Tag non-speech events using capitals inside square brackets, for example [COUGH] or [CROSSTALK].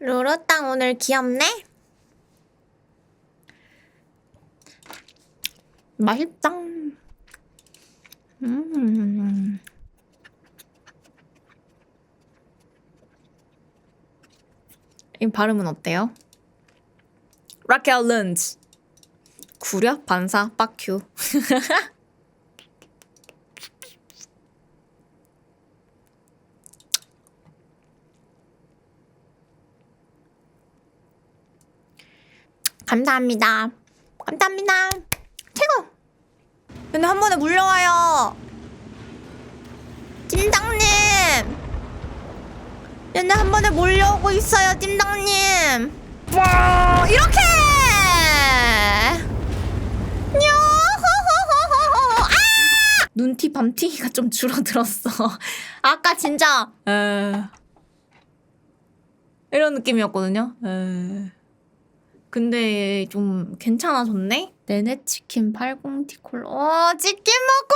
루루땅 오늘 귀엽네? 맛있다. 음. 이 발음은 어때요? 라켈 런즈. 구려? 반사? 빡큐. [LAUGHS] 감사합니다. 감사합니다. 최고! 근데 한 번에 물려와요. 찜닭님! 얘네 한 번에 몰려오고 있어요, 찜닭님! 와, 이렇게! 아! 눈티 밤티가 좀 줄어들었어. [LAUGHS] 아까 진짜, 에... 이런 느낌이었거든요. 에... 근데 좀 괜찮아졌네? 내내 치킨 80 티콜. 어, 치킨 먹고